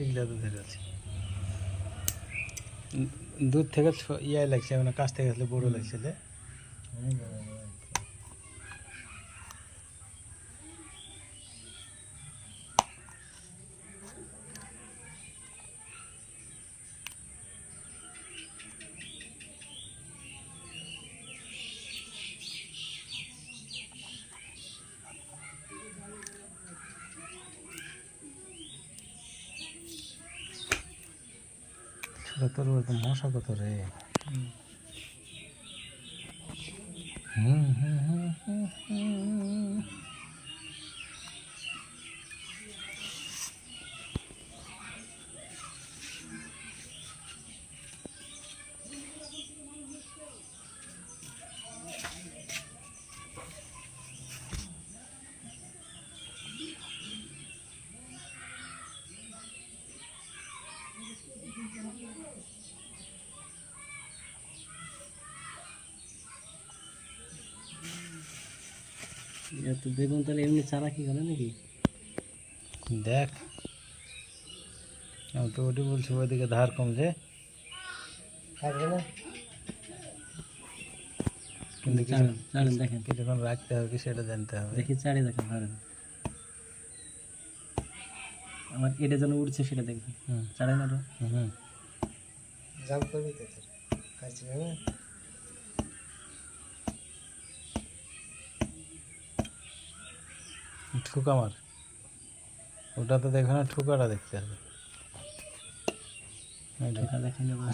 এগুলো তো ধরে আছে। উম, দূর থেকে ইয়ে লাগছে মানে কাছ থেকে আসলে বড় লাগছে তোর মশা কত রে? হুম। এত বেগুন তাহলে এমনি চারা কি করে নাকি? দেখ। আমি তো ওটি বলছি ওইদিকে ধার কম যে। থাকবে না কিন্তু দেখেন। কিছুক্ষণ রাখতে হবে কি সেটা জানতে হবে। দেখি চারে দেখেন ধরেন। আমার এটা যেন উঠছে সেটা দেখবেন হুম। জাম করবি তো কাছে ঠুকা মার ওটা তো দেখো না ঠুকাটা দেখতে হবে। দেখা দেখে এবার